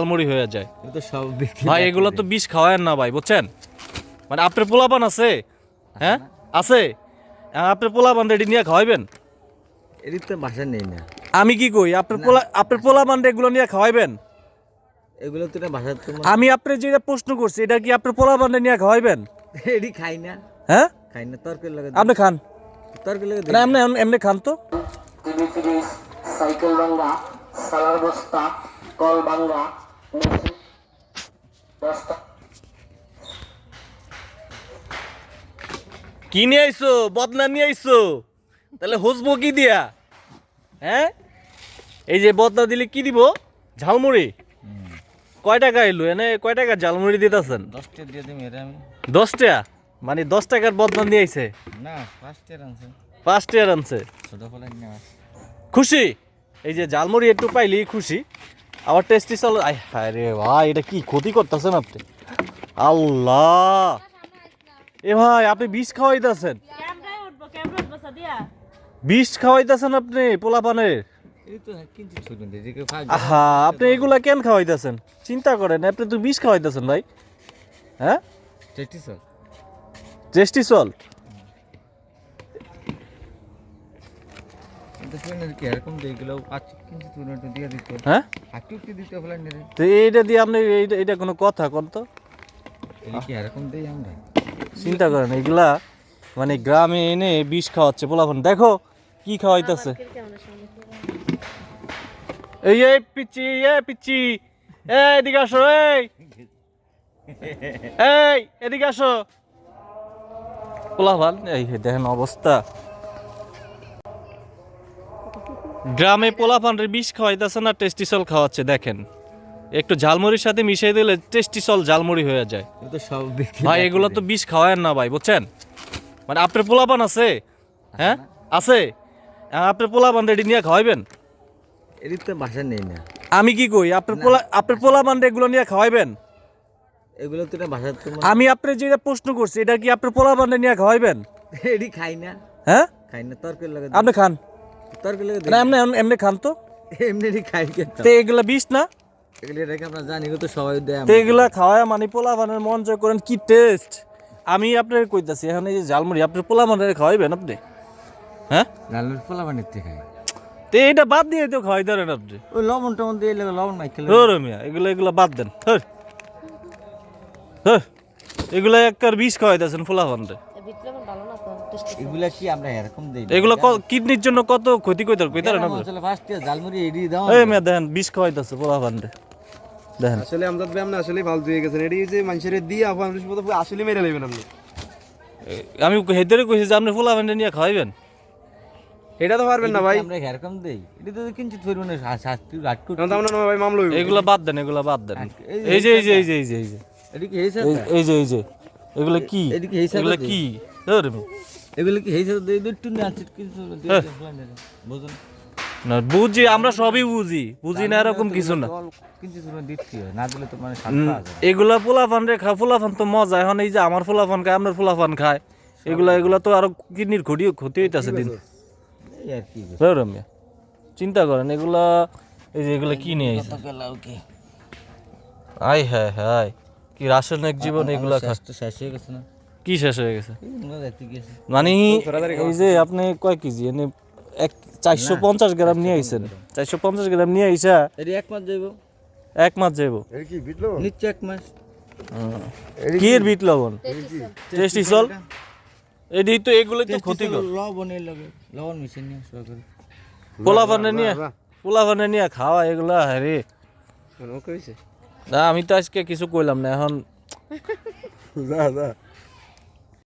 ঝালমুড়ি হয়ে যায়। ভাই এগুলো তো বিষ খাওয়ায় না ভাই বুঝছেন? মানে আপনার পোলাপান আছে? হ্যাঁ? আছে? আপনার পোলাপান রেডি নিয়ে খাওয়াইবেন? এদিক নেই না। আমি কি কই? আপনার পোলা আপনার পোলাপান এগুলো নিয়ে খাওয়াইবেন? এগুলো তো তো আমি আপনার যেটা প্রশ্ন করছি এটা কি আপনার পোলাপান নিয়ে খাওয়াইবেন? এডি খাই না। হ্যাঁ? খাই না তরকারি লাগে আপনি খান। তরকারি লাগে না এমনি এমনি খান তো। টিভি সাইকেল ভাঙ্গা সালার বস্তা কল ভাঙ্গা। কি নিয়ে আইছো? বদনা নিয়ে আইছো? তাহলে হসবো কি দিয়া? হ্যাঁ? এই যে বদনা দিলে কি দিব? ঝালমুড়ি? কয় টাকা এলো? এনে কয় টাকা ঝালমুড়ি দিতেছেন? দশটা দিয়ে দিম আমি। দশ টাকা মানে দশ টাকার বদনা নিয়ে আইছে? না ফার্স্ট ইয়ার আনছে। পাঁচ টাকার আনছে? খুশি? এই যে ঝালমুড়ি একটু পাইলি খুশি। আবার টেস্টি চল আয় হায় রে ভাই এটা কি ক্ষতি করতেছেন আপনি? আল্লাহ! এ ভাই আপনি বিষ খাওয়াইতেছেন। বিষ খাওয়াইতেছেন আপনি পোলাপানের? এদিকে ফাঁক আহা আপনি এগুলা কেন খাওয়াইতেছেন? চিন্তা করেন আপনি তো বিষ খাওয়াইতেছেন ভাই। হ্যাঁ? চেষ্টি স্যার টেস্টি সল্ট দেখলেন কি এরকম দিয়ে এগুলো পাঁচ কিনছি ছোট একটু দিয়ে দিত হ্যাঁ একটু একটু দিতে ফেলাই রে তো এইটা দিয়ে আপনি এইটা কোনো কথা কোন তো? এই কি এরকম দেই আমরা? চিন্তা করেন এগুলা মানে গ্রামে এনে বিষ খাওয়াচ্ছে পোলাপান। দেখো কি খাওয়াইতেছে। এই এ এই এদিকে আসো এই। এই এদিকে আসো। এই দেখেন অবস্থা। গ্রামে পোলা পোলাপানের বিষ খাওয়াইতেছে না টেস্টিসল খাওয়াচ্ছে দেখেন। একটু ঝালমুড়ির সাথে মিশিয়ে দিলে টেস্টিসল ঝালমুড়ি হয়ে যায়। ভাই এগুলো তো বিষ খাওয়ায় না ভাই বুঝছেন? মানে আপনার পোলা পোলাপান আছে? হ্যাঁ? আছে? আহ, আপনার পোলাপান রেডি নিয়ে খাওয়াইবেন? তো নেই না। আমি কি কই আপনার পোলা আপনার পোলাপান এগুলো নিয়ে খাওয়াইবেন? এগুলো তো আমি আপনার যেটা প্রশ্ন করছি এটা কি আপনার পোলাপান নিয়ে খাওয়াইবেন? এডি খাই না। হ্যাঁ? খাই না তরকারি লাগে আপনি খান। তরকারি লাগে না এমনি এমনি- এমনি খান তো। এমনি খাই খেতাম। তো এগুলা বিষ না? এগুলো এটাকে আমরা জানি তো সবাই দেয় তো এগুলা খাওয়ায় মানে পোলাপানের মন জয় করেন কি টেস্ট আমি আপনার কইতাছি এখন এই যে ঝালমুড়ি আপনার পোলাপানের খাওয়াইবেন আপনি? হ্যাঁ? খাই। তো এইটা বাদ দিয়ে তো খাওয়াই ধরেন আপনি। ওই লবণ টবণ দিয়ে এলে লবণ মাই খেলে ধরো মিয়া এগুলো এগুলো বাদ দেন। এগুলো বিষ না এগুলা কি আমরা এরকম দেই এগুলো কিডনির জন্য কত ক্ষতি কইতার কইতারেন আপনি চলে ফার্স্ট জালমুড়ি এডি দাও। এই মিয়া দেখেন বিষ খাওয়াইতেছে ফুলা ফান্ডে দেখেন আসলে আমদাদ ভাই আপনি আসলে ফালতু হয়ে গেছেন এটি যে মানুষের দিয়ে আপনার আসলে মেরে নেবেন আপনি। আমি হেদারে কইছি যে আপনি ফুলা ফান্ডে নিয়ে খাওয়াইবেন। এটা তো পারবেন না ভাই। আমরা এরকম দেই? এডি তো কিঞ্চিত পরিমাণে শাস্তি আটকু তো আপনার ভাই মামলা হইব। এগুলো বাদ দেন এগুলো বাদ দেন। এই যে এই যে এই যে এই যে এই যে এই যে। এগুলো কি? এগুলো কি? এগুলো কি বুঝুন না বুঝি আমরা সবই বুঝি। বুঝি না এরকম কিছু না। হয় মানে। এগুলা পোলাফান রে খা পোলাফান তো মজা। এখন এই যে আমার পোলাফান খায় আপনার পোলাফান খায় এগুলা এগুলা তো আরও কিডনির ক্ষতি ক্ষতি হইতাছে দিন। রম্যা? চিন্তা করেন এগুলা এই যে এগুলা কি নিয়ে আইছে আই হ্যাঁ হ্যাঁ। কি রাসায়নিক জীবন এগুলা শেষ হয়ে গেছে না। কি শেষ হয়ে গেছে? মানে এই যে আপনি কয় কেজি? এনে এক চারশো পঞ্চাশ গ্রাম নিয়ে আইছেন। চারশো পঞ্চাশ গ্রাম নিয়ে আইসা এক মাস যাইব। এক মাস যাইব। এর কি নিচ্ছে এক মাস। কি বিট লবণ? টেস্টি চল এডি তো এগুলোই তো ক্ষতিকর। লবণের লাগে। লবণ মিশিয়ে নিয়ে আসবা করে পোলাপানে নিয়ে পোলাপানে নিয়ে খাওয়া এগুলা হ্যারে ওকে হইছে। না আমি তো আজকে কিছু কইলাম না এখন যা যা।